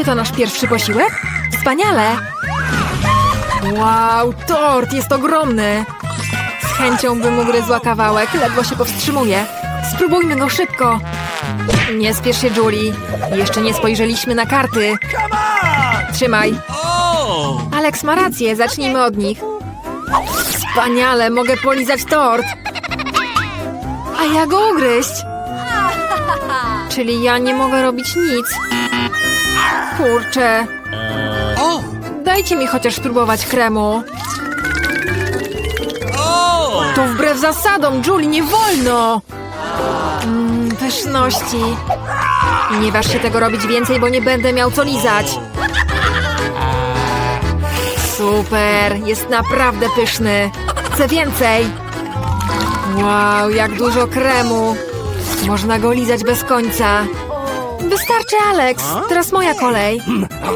Czy to nasz pierwszy posiłek? Wspaniale! Wow, tort jest ogromny! Z chęcią bym ugryzła kawałek, ledwo się powstrzymuję. Spróbujmy go szybko! Nie spiesz się, Julie. Jeszcze nie spojrzeliśmy na karty. Trzymaj. Alex ma rację, zacznijmy od nich. Wspaniale, mogę polizać tort. A ja go ugryźć. Czyli ja nie mogę robić nic. Kurczę. Dajcie mi chociaż spróbować kremu. To wbrew zasadom, Julie, nie wolno! Mmm, pyszności. Nie waż się tego robić więcej, bo nie będę miał co lizać. Super, jest naprawdę pyszny. Chcę więcej. Wow, jak dużo kremu. Można go lizać bez końca. Wystarczy, Alex. Teraz moja kolej.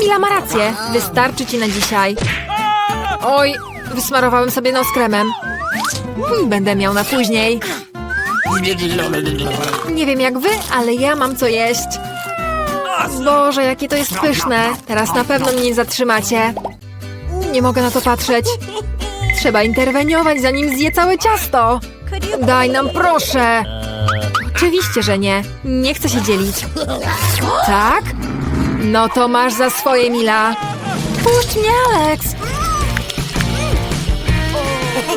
Mila ma rację. Wystarczy ci na dzisiaj. Oj, wysmarowałem sobie nos kremem. Hmm, Będę miał na później. Nie wiem jak wy, ale ja mam co jeść. Boże, jakie to jest pyszne. Teraz na pewno mnie nie zatrzymacie. Nie mogę na to patrzeć. Trzeba interweniować, zanim zje całe ciasto. Daj nam, proszę. Oczywiście, że nie. Nie chcę się dzielić. Tak? No to masz za swoje, Mila. Puść mnie, Alex.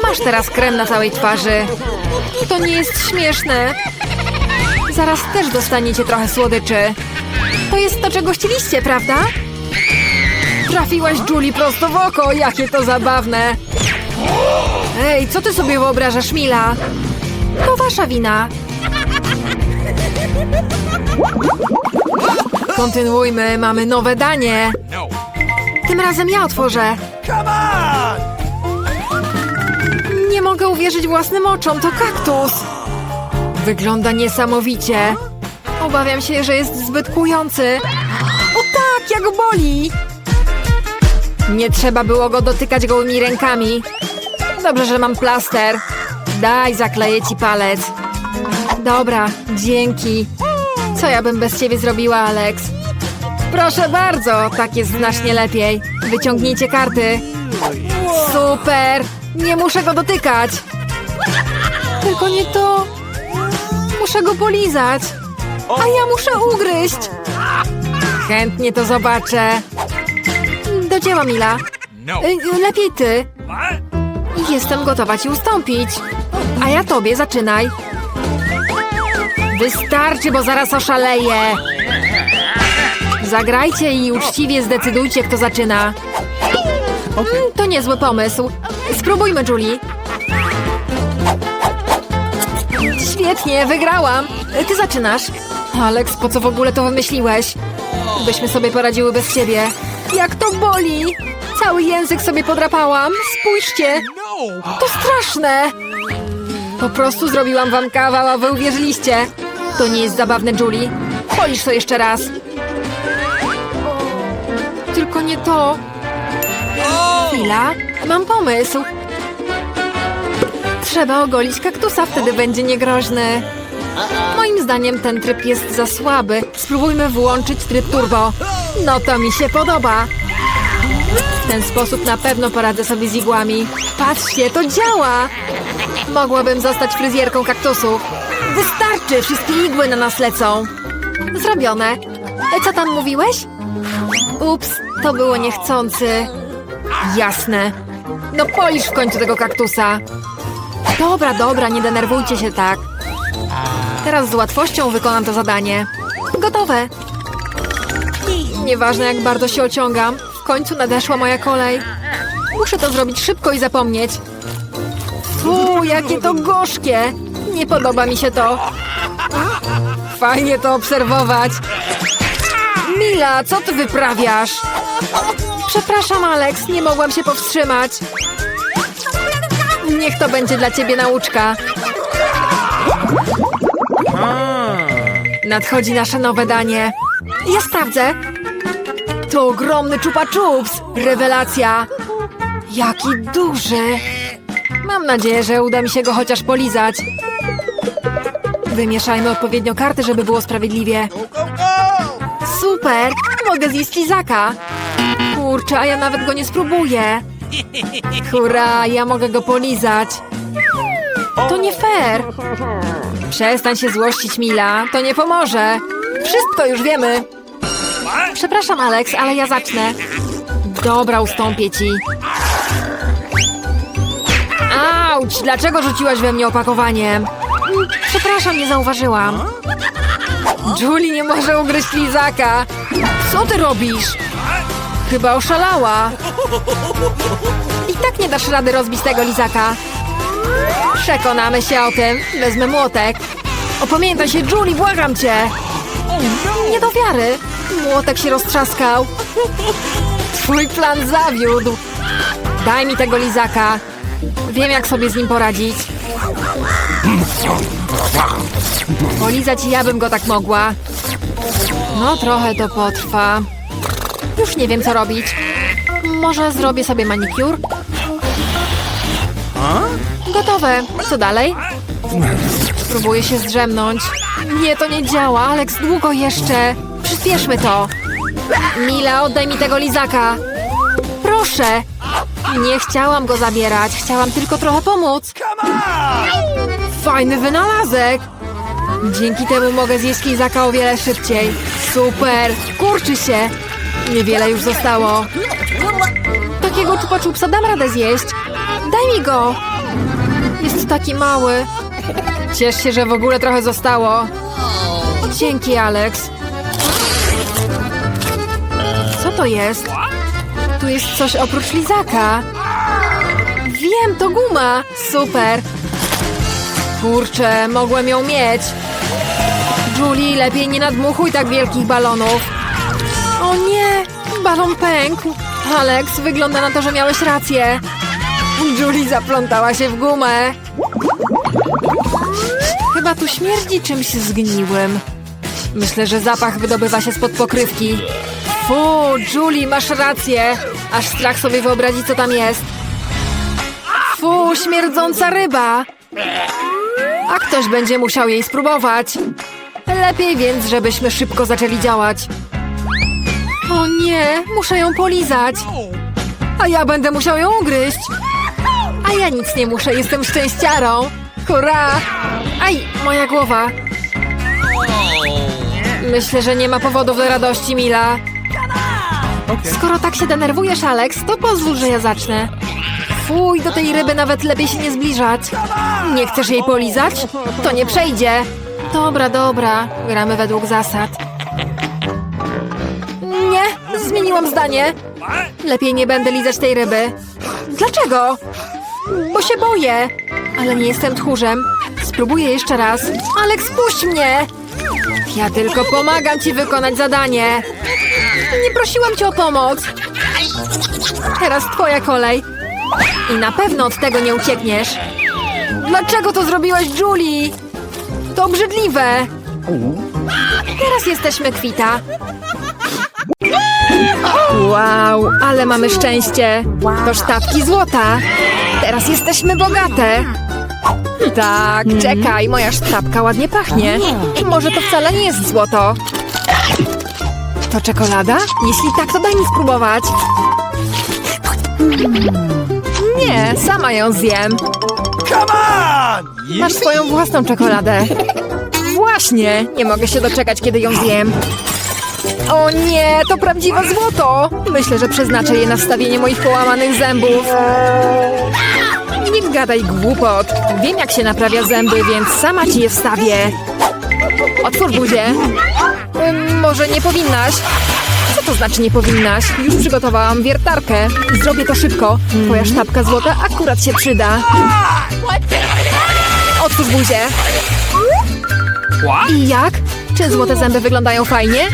Masz teraz krem na całej twarzy. To nie jest śmieszne. Zaraz też dostaniecie trochę słodyczy. To jest to, czego chcieliście, prawda? Trafiłaś Julie prosto w oko, jakie to zabawne. Ej, co ty sobie wyobrażasz, Mila? To wasza wina. Kontynuujmy, mamy nowe danie. Tym razem ja otworzę. Nie mogę uwierzyć własnym oczom, to kaktus. Wygląda niesamowicie. Obawiam się, że jest zbyt kujący. O tak, jak boli! Nie trzeba było go dotykać gołymi rękami. Dobrze, że mam plaster. Daj, zakleję ci palec. Dobra, dzięki. Co ja bym bez ciebie zrobiła, Alex? Proszę bardzo, tak jest znacznie lepiej. Wyciągnijcie karty. Super! Nie muszę go dotykać. Tylko nie to. Muszę go polizać. A ja muszę ugryźć. Chętnie to zobaczę. Do dzieła, Mila. Y, Lepiej ty. Jestem gotowa ci ustąpić. A ja tobie zaczynaj. Wystarczy, bo zaraz oszaleję. Zagrajcie i uczciwie zdecydujcie, kto zaczyna. Mm, to niezły pomysł. Spróbujmy, Julie. Świetnie, wygrałam. Ty zaczynasz. Alex, po co w ogóle to wymyśliłeś? Byśmy sobie poradziły bez ciebie. Jak to boli! Cały język sobie podrapałam. Spójrzcie. To straszne. Po prostu zrobiłam wam kawał, a wy uwierzyliście. To nie jest zabawne, Julie. Polisz to jeszcze raz. Tylko nie to. Chwila, mam pomysł. Trzeba ogolić kaktusa, wtedy będzie niegroźny. Moim zdaniem ten tryb jest za słaby. Spróbujmy włączyć tryb turbo. No to mi się podoba. W ten sposób na pewno poradzę sobie z igłami. Patrzcie, to działa! Mogłabym zostać fryzjerką kaktusów. Wystarczy, wszystkie igły na nas lecą. Zrobione. E, Co tam mówiłeś? Ups, to było niechcący. Jasne. No polisz w końcu tego kaktusa. Dobra, dobra, nie denerwujcie się tak. Teraz z łatwością wykonam to zadanie. Gotowe. Nieważne jak bardzo się ociągam, w końcu nadeszła moja kolej. Muszę to zrobić szybko i zapomnieć. Fu, jakie to gorzkie! Nie podoba mi się to. Fajnie to obserwować. Mila, co ty wyprawiasz? Przepraszam, Alex, nie mogłam się powstrzymać. Niech to będzie dla ciebie nauczka. Nadchodzi nasze nowe danie. Ja sprawdzę. To ogromny czupa czups. Rewelacja. Jaki duży. Mam nadzieję, że uda mi się go chociaż polizać. Wymieszajmy odpowiednio karty, żeby było sprawiedliwie. Super! mogę zjeść lizaka. Kurczę, a ja nawet go nie spróbuję. Hurra, ja mogę go polizać. To nie fair. Przestań się złościć, Mila. To nie pomoże. Wszystko już wiemy. Przepraszam, Alex, ale ja zacznę. Dobra, ustąpię ci. Auć! Dlaczego rzuciłaś we mnie opakowaniem? Przepraszam, nie zauważyłam. Julie nie może ugryźć lizaka. Co ty robisz? Chyba oszalała. I tak nie dasz rady rozbić tego lizaka. Przekonamy się o tym. Wezmę młotek. Opamiętaj się, Julie, błagam cię. Nie do wiary. Młotek się roztrzaskał. Twój plan zawiódł. Daj mi tego lizaka. Wiem, jak sobie z nim poradzić. Polizać ja bym go tak mogła. No, trochę to potrwa. Już nie wiem, co robić. Może zrobię sobie manikur? Gotowe. Co dalej? Spróbuję się zdrzemnąć. Nie, to nie działa. Alex, długo jeszcze. Przyspieszmy to. Mila, oddaj mi tego lizaka. Proszę. Nie chciałam go zabierać. Chciałam tylko trochę pomóc. Fajny wynalazek. Dzięki temu mogę zjeść lizaka o wiele szybciej. Super. Kurczy się. Niewiele już zostało. Takiego czupa dam radę zjeść. Daj mi go. Jest taki mały. Ciesz się, że w ogóle trochę zostało. Dzięki, Alex. Co to jest? Tu jest coś oprócz lizaka. Wiem, to guma. Super. Kurczę, mogłem ją mieć. Julie, lepiej nie nadmuchuj tak wielkich balonów. O nie, balon pękł. Alex, wygląda na to, że miałeś rację. Julie zaplątała się w gumę. Chyba tu śmierdzi czymś zgniłym. Myślę, że zapach wydobywa się spod pokrywki. Fu, Julie, masz rację. Aż strach sobie wyobrazić, co tam jest. Fu, śmierdząca ryba. A ktoś będzie musiał jej spróbować. Lepiej więc, żebyśmy szybko zaczęli działać. O nie, muszę ją polizać. A ja będę musiał ją ugryźć. A ja nic nie muszę, jestem szczęściarą. Hurra! Aj, moja głowa. Myślę, że nie ma powodów do radości, Mila. Skoro tak się denerwujesz, Alex, to pozwól, że ja zacznę. Fuj, do tej ryby nawet lepiej się nie zbliżać. Nie chcesz jej polizać? To nie przejdzie. Dobra, dobra. Gramy według zasad. Nie, zmieniłam zdanie. Lepiej nie będę lizać tej ryby. Dlaczego? Bo się boję. Ale nie jestem tchórzem. Spróbuję jeszcze raz. Alex, puść mnie! Ja tylko pomagam ci wykonać zadanie. Nie prosiłam cię o pomoc. Teraz twoja kolej. I na pewno od tego nie uciekniesz. Dlaczego to zrobiłaś, Julie? To obrzydliwe. Teraz jesteśmy kwita. Wow, ale mamy szczęście. To sztabki złota. Teraz jesteśmy bogate. Tak, czekaj, moja sztabka ładnie pachnie. Może to wcale nie jest złoto. To czekolada? Jeśli tak, to daj mi spróbować. Nie, sama ją zjem. Come on! Masz swoją własną czekoladę. Właśnie, nie mogę się doczekać, kiedy ją zjem. O nie, to prawdziwe złoto! Myślę, że przeznaczę je na wstawienie moich połamanych zębów. Nie gadaj głupot. Wiem, jak się naprawia zęby, więc sama ci je wstawię. Otwórz buzię. Może nie powinnaś? Co to znaczy nie powinnaś? Już przygotowałam wiertarkę. Zrobię to szybko. Twoja sztabka złota akurat się przyda. Otwórz buzię. I jak? Czy złote zęby wyglądają fajnie?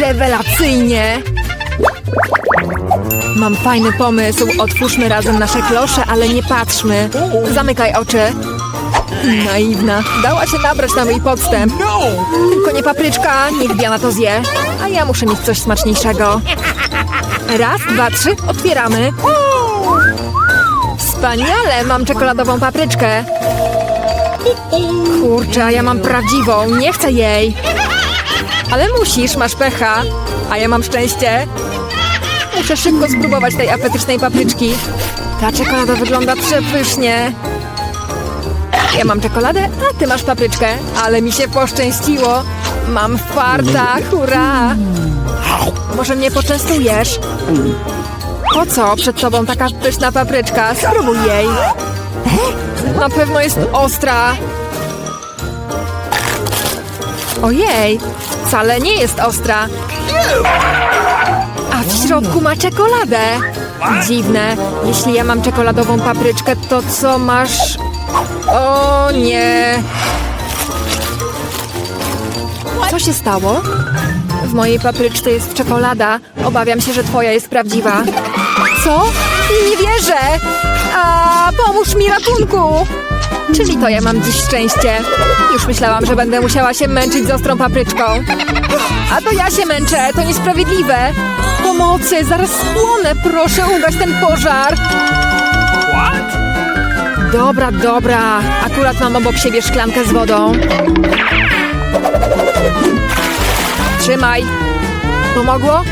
Rewelacyjnie! Mam fajny pomysł. Otwórzmy razem nasze klosze, ale nie patrzmy. Zamykaj oczy. Naiwna. Dała się nabrać na mój podstęp. No! Tylko nie papryczka, niech Diana to zje. A ja muszę mieć coś smaczniejszego. Raz, dwa, trzy, otwieramy. Wspaniale, mam czekoladową papryczkę. Kurczę, a ja mam prawdziwą, nie chcę jej. Ale musisz, masz pecha. A ja mam szczęście. Muszę szybko spróbować tej apetycznej papryczki. Ta czekolada wygląda przepysznie. Ja mam czekoladę, a ty masz papryczkę. Ale mi się poszczęściło. Mam farta, hurra! Może mnie poczęstujesz? Po co przed tobą taka pyszna papryczka? Spróbuj jej. Na pewno jest ostra. Ojej, wcale nie jest ostra. A w środku ma czekoladę. Dziwne. Jeśli ja mam czekoladową papryczkę, to co masz? O nie. Co się stało? W mojej papryczce jest czekolada. Obawiam się, że twoja jest prawdziwa. Co? Nie wierzę! A pomóż mi ratunku! Czyli to ja mam dziś szczęście. Już myślałam, że będę musiała się męczyć z ostrą papryczką. A to ja się męczę, to niesprawiedliwe. Pomocy, zaraz spłonę, proszę ugaś ten pożar. Dobra, dobra. Akurat mam obok siebie szklankę z wodą. Trzymaj. Pomogło?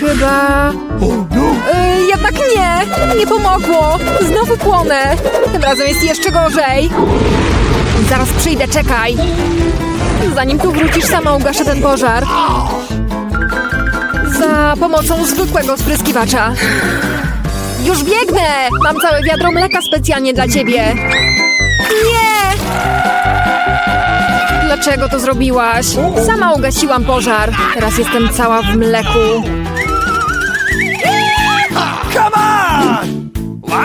Chyba... Y, jednak nie! Nie pomogło! Znowu płonę! Tym razem jest jeszcze gorzej! Zaraz przyjdę, czekaj! Zanim tu wrócisz, sama ugaszę ten pożar. Za pomocą zwykłego spryskiwacza. Już biegnę! Mam całe wiadro mleka specjalnie dla ciebie. Nie! Dlaczego to zrobiłaś? Sama ugasiłam pożar. Teraz jestem cała w mleku.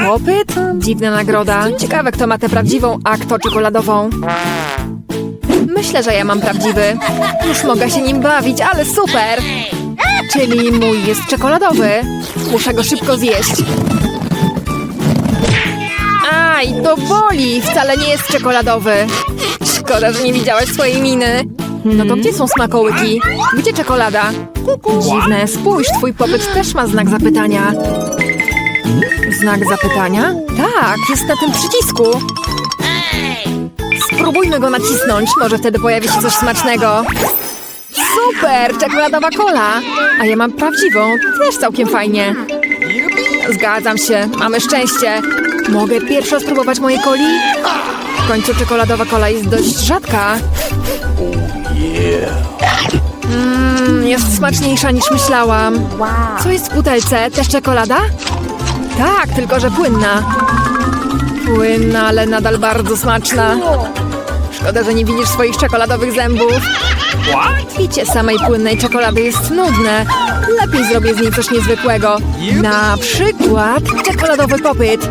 Popyt? Dziwna nagroda. Ciekawe, kto ma tę prawdziwą, a kto czekoladową. Myślę, że ja mam prawdziwy. Już mogę się nim bawić, ale super! Czyli mój jest czekoladowy. Muszę go szybko zjeść. Aj, to boli! Wcale nie jest czekoladowy. Szkoda, że nie widziałaś swojej miny. No to gdzie są smakołyki? Gdzie czekolada? Dziwne, spójrz, twój popyt też ma znak zapytania. Znak zapytania? Tak, jest na tym przycisku. Spróbujmy go nacisnąć, może wtedy pojawi się coś smacznego. Super, czekoladowa kola. A ja mam prawdziwą, też całkiem fajnie. Zgadzam się, mamy szczęście. Mogę pierwsza spróbować mojej coli? W końcu czekoladowa kola jest dość rzadka. Mmm, jest smaczniejsza niż myślałam. Co jest w butelce? Też czekolada? Tak, tylko że płynna. Płynna, ale nadal bardzo smaczna. Szkoda, że nie widzisz swoich czekoladowych zębów. Picie samej płynnej czekolady jest nudne. Lepiej zrobię z niej coś niezwykłego. Na przykład czekoladowy popyt.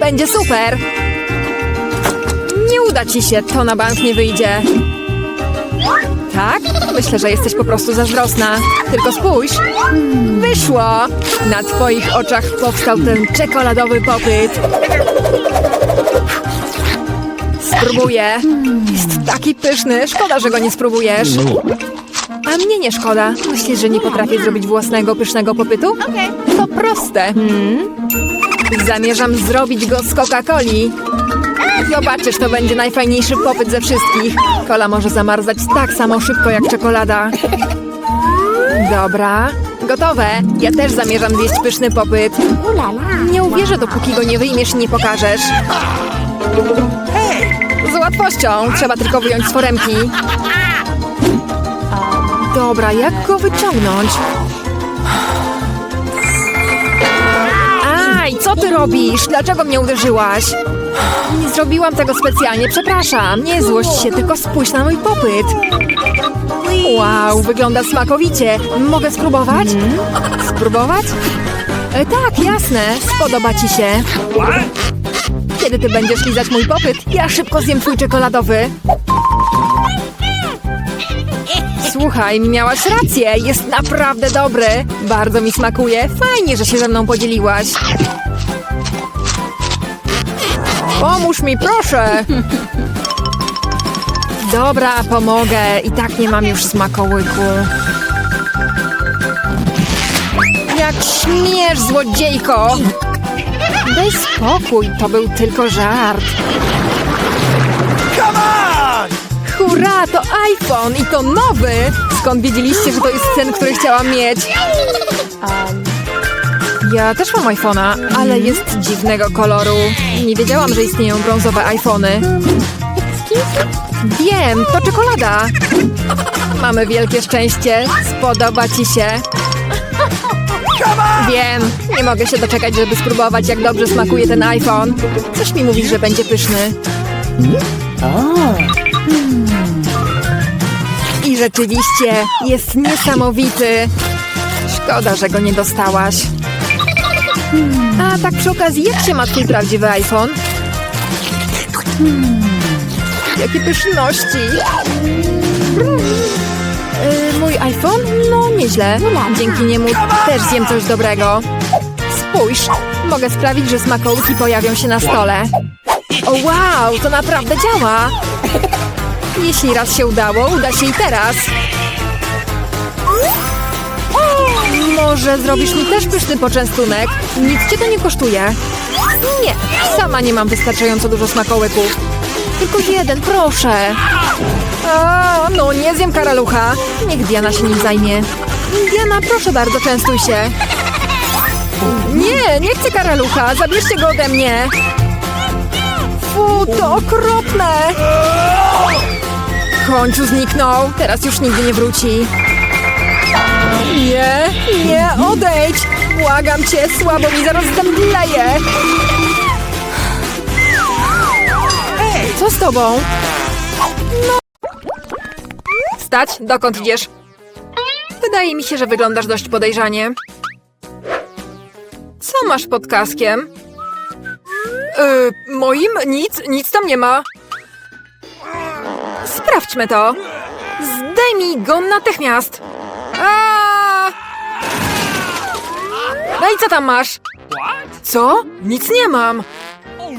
Będzie super. Nie uda ci się, to na bank nie wyjdzie. Tak? Myślę, że jesteś po prostu zazdrosna. Tylko spójrz. Wyszło! Na twoich oczach powstał ten czekoladowy popyt. Spróbuję. Jest taki pyszny. Szkoda, że go nie spróbujesz. A mnie nie szkoda. Myślisz, że nie potrafię zrobić własnego pysznego popytu? To proste. Hmm? Zamierzam zrobić go z Coca-Coli. Zobaczysz, to będzie najfajniejszy popyt ze wszystkich. Kola może zamarzać tak samo szybko jak czekolada. Dobra, gotowe. Ja też zamierzam zjeść pyszny popyt. Nie uwierzę, dopóki go nie wyjmiesz i nie pokażesz. Z łatwością. Trzeba tylko wyjąć z foremki. Dobra, jak go wyciągnąć? Aj, co ty robisz? Dlaczego mnie uderzyłaś? Nie zrobiłam tego specjalnie, przepraszam. Nie złość się, tylko spójrz na mój popyt. Wow, wygląda smakowicie. Mogę spróbować? Spróbować? E, tak, jasne. Spodoba ci się. Kiedy ty będziesz lizać mój popyt, ja szybko zjem twój czekoladowy. Słuchaj, miałaś rację. Jest naprawdę dobry. Bardzo mi smakuje. Fajnie, że się ze mną podzieliłaś. Pomóż mi, proszę! Dobra, pomogę. I tak nie mam już smakołyku. Jak śmiesz, złodziejko! Daj spokój, to był tylko żart. Come on! Hurra, to iPhone i to nowy! Skąd wiedzieliście, że to jest ten, który chciałam mieć? Ja też mam iPhone'a, ale jest dziwnego koloru. Nie wiedziałam, że istnieją brązowe iPhony. Wiem, to czekolada. Mamy wielkie szczęście. Spodoba ci się. Wiem, nie mogę się doczekać, żeby spróbować, jak dobrze smakuje ten iPhone. Coś mi mówi, że będzie pyszny. I rzeczywiście jest niesamowity. Szkoda, że go nie dostałaś. A tak przy okazji, jak się ma twój prawdziwy iPhone? Hmm, Jakie pyszności! Yy, mój iPhone? No, nieźle. Dzięki niemu też zjem coś dobrego. Spójrz, mogę sprawić, że smakołyki pojawią się na stole. O wow, to naprawdę działa! Jeśli raz się udało, uda się i teraz. Może zrobisz mi też pyszny poczęstunek? Nic cię to nie kosztuje. Nie, sama nie mam wystarczająco dużo smakołyków. Tylko jeden, proszę. Nie zjem karalucha. Niech Diana się nim zajmie. Diana, proszę bardzo, częstuj się. Nie, nie chcę karalucha. Zabierzcie go ode mnie. Fu, to okropne. W końcu zniknął. Teraz już nigdy nie wróci. Nie, nie, odejdź! Błagam cię, słabo mi zaraz zemdleje! Co z tobą? Dokąd idziesz? Wydaje mi się, że wyglądasz dość podejrzanie. Co masz pod kaskiem? Yy, moim? Nic, nic tam nie ma. Sprawdźmy to. Zdejmij go natychmiast. A! No i co tam masz? Co? Nic nie mam.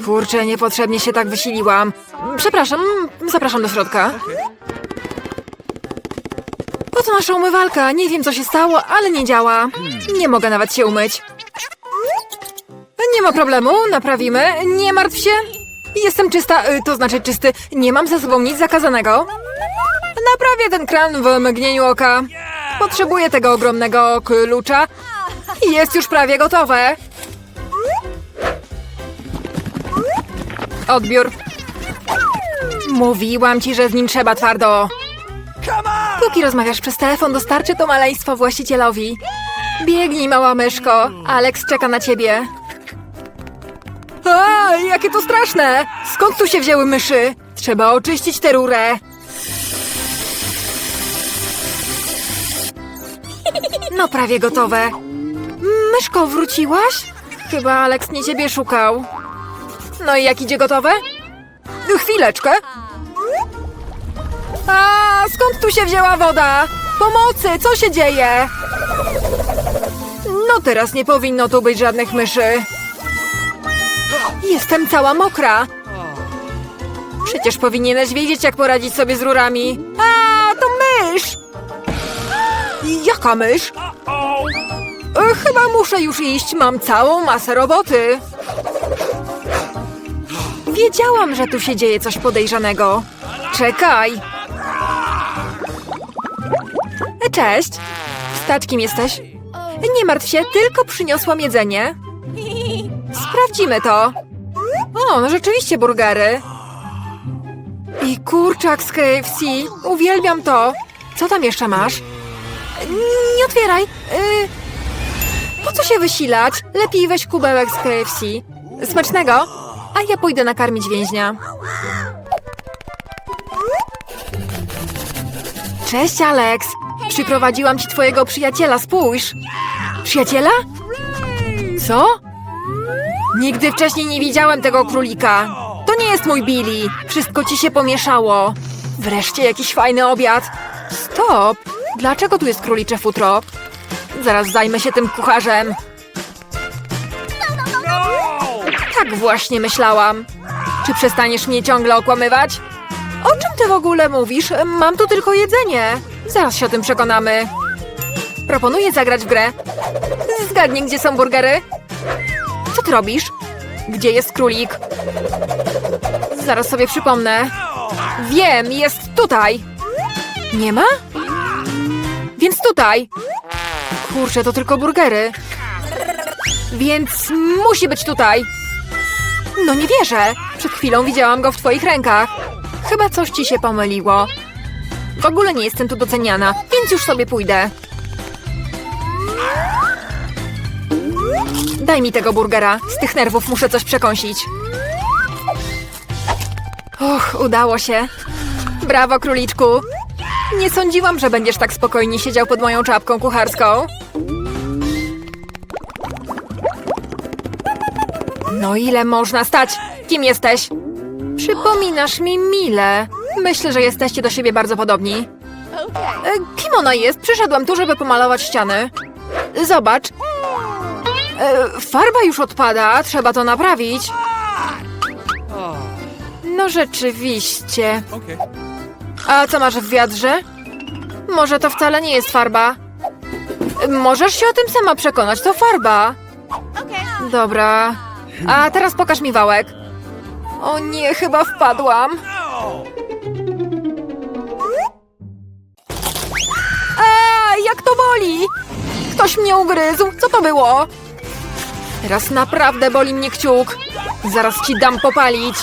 Kurczę, niepotrzebnie się tak wysiliłam. Przepraszam, zapraszam do środka. Oto nasza umywalka. Nie wiem, co się stało, ale nie działa. Nie mogę nawet się umyć. Nie ma problemu, naprawimy. Nie martw się. Jestem czysta, y, to znaczy czysty. Nie mam ze sobą nic zakazanego. Naprawię ten kran w mgnieniu oka. Potrzebuję tego ogromnego klucza. Jest już prawie gotowe. Odbiór. Mówiłam ci, że z nim trzeba twardo. Póki rozmawiasz przez telefon, dostarczy to maleństwo właścicielowi. Biegnij, mała myszko. Alex czeka na ciebie. A, jakie to straszne! Skąd tu się wzięły myszy? Trzeba oczyścić tę rurę. No prawie gotowe. Myszko, wróciłaś? Chyba Alex nie ciebie szukał. No i jak idzie gotowe? Chwileczkę. A, skąd tu się wzięła woda? Pomocy, co się dzieje? No teraz nie powinno tu być żadnych myszy. Jestem cała mokra. Przecież powinieneś wiedzieć, jak poradzić sobie z rurami. A, to mysz! Jaka mysz? E, Chyba muszę już iść, mam całą masę roboty. Wiedziałam, że tu się dzieje coś podejrzanego. Czekaj. Cześć. Stać, kim jesteś? Nie martw się, tylko przyniosłam jedzenie. Sprawdzimy to. O, no rzeczywiście burgery. I kurczak z KFC. Uwielbiam to. Co tam jeszcze masz? Nie otwieraj. Y, po co się wysilać? Lepiej weź kubełek z KFC. Smacznego. A ja pójdę nakarmić więźnia. Cześć, Alex. Przyprowadziłam ci twojego przyjaciela, spójrz. Przyjaciela? Co? Nigdy wcześniej nie widziałem tego królika. To nie jest mój Billy. Wszystko ci się pomieszało. Wreszcie jakiś fajny obiad. Stop! Dlaczego tu jest królicze futro? Zaraz zajmę się tym kucharzem. Tak właśnie myślałam. Czy przestaniesz mnie ciągle okłamywać? O czym ty w ogóle mówisz? Mam tu tylko jedzenie. Zaraz się o tym przekonamy. Proponuję zagrać w grę. Zgadnij, gdzie są burgery. Co ty robisz? Gdzie jest królik? Zaraz sobie przypomnę. Wiem, jest tutaj. Nie ma? Więc tutaj. Kurczę, to tylko burgery. Więc musi być tutaj. No nie wierzę. Przed chwilą widziałam go w twoich rękach. Chyba coś ci się pomyliło. W ogóle nie jestem tu doceniana, więc już sobie pójdę. Daj mi tego burgera. Z tych nerwów muszę coś przekąsić. Och, udało się. Brawo, króliczku. Nie sądziłam, że będziesz tak spokojnie siedział pod moją czapką kucharską. No ile można stać? Kim jesteś? Przypominasz mi Milę. Myślę, że jesteście do siebie bardzo podobni. E, Kim ona jest? Przyszedłem tu, żeby pomalować ściany. Zobacz. E, Farba już odpada, trzeba to naprawić. No rzeczywiście. A co masz w wiadrze? Może to wcale nie jest farba. Możesz się o tym sama przekonać, to farba. Dobra. A teraz pokaż mi wałek. O nie, chyba wpadłam. A, jak to boli! Ktoś mnie ugryzł. Co to było? Teraz naprawdę boli mnie kciuk. Zaraz ci dam popalić.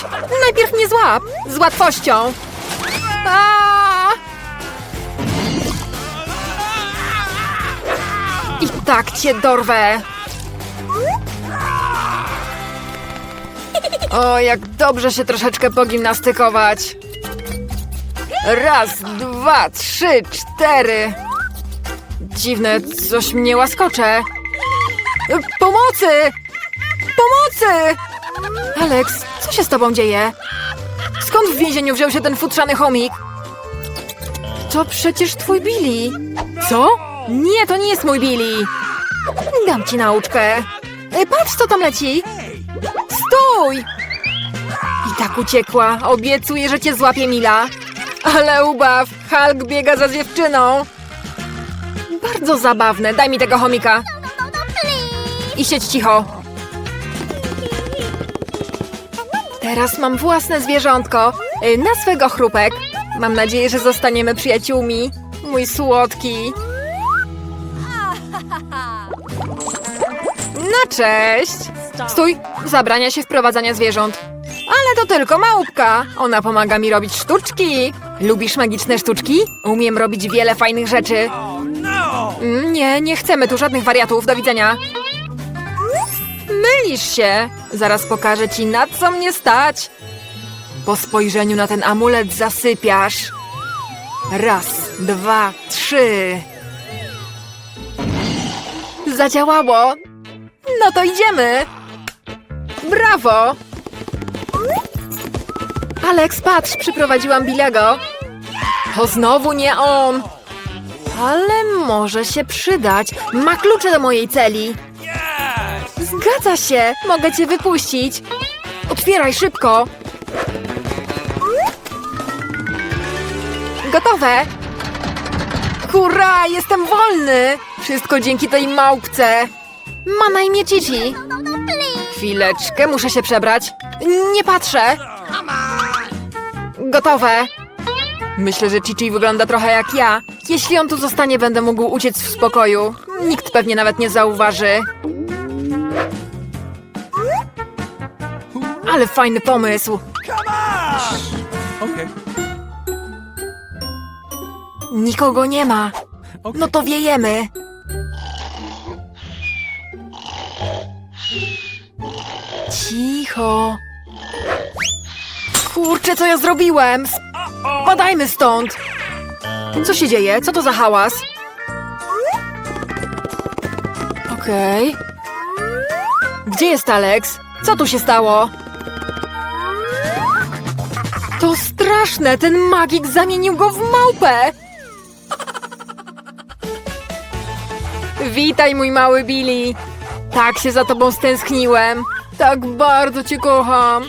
Najpierw mnie złap. Z łatwością. A! I tak cię dorwę. O, jak dobrze się troszeczkę pogimnastykować. Raz, dwa, trzy, cztery. Dziwne, coś mnie łaskocze. Pomocy! Pomocy! Alex, co się z tobą dzieje? Skąd w więzieniu wziął się ten futrzany chomik? To przecież twój Billy. Co? Nie, to nie jest mój Billy. Dam ci nauczkę. E, Patrz, co tam leci. Stój! Tak uciekła. Obiecuję, że cię złapie Mila. Ale ubaw, Hulk biega za dziewczyną. Bardzo zabawne. Daj mi tego chomika. I siedź cicho. Teraz mam własne zwierzątko. y, Na swego chrupek. Mam nadzieję, że zostaniemy przyjaciółmi. Mój słodki. No cześć. Stój, zabrania się wprowadzania zwierząt. Ale to tylko małpka. Ona pomaga mi robić sztuczki. Lubisz magiczne sztuczki? Umiem robić wiele fajnych rzeczy. Mm, Nie, nie chcemy tu żadnych wariatów. Do widzenia. Mylisz się. Zaraz pokażę ci, na co mnie stać. Po spojrzeniu na ten amulet zasypiasz. Raz, dwa, trzy. Zadziałało. No to idziemy. Brawo. Alex, patrz, przyprowadziłam Bilego. To znowu nie on. Ale może się przydać. Ma klucze do mojej celi. Zgadza się. Mogę cię wypuścić. Otwieraj szybko. Gotowe. Hurra, jestem wolny. Wszystko dzięki tej małpce. Ma na imię Cici. Chwileczkę, muszę się przebrać. Nie patrzę. Gotowe. Myślę, że Chichi wygląda trochę jak ja. Jeśli on tu zostanie, będę mógł uciec w spokoju. Nikt pewnie nawet nie zauważy. Ale fajny pomysł. Nikogo nie ma. No to wiejemy. Cicho. Kurczę, co ja zrobiłem? Spadajmy stąd. Co się dzieje? Co to za hałas? Okej. Gdzie jest Alex? Co tu się stało? To straszne! Ten magik zamienił go w małpę! Witaj, mój mały Billy! Tak się za tobą stęskniłem. Tak bardzo cię kocham.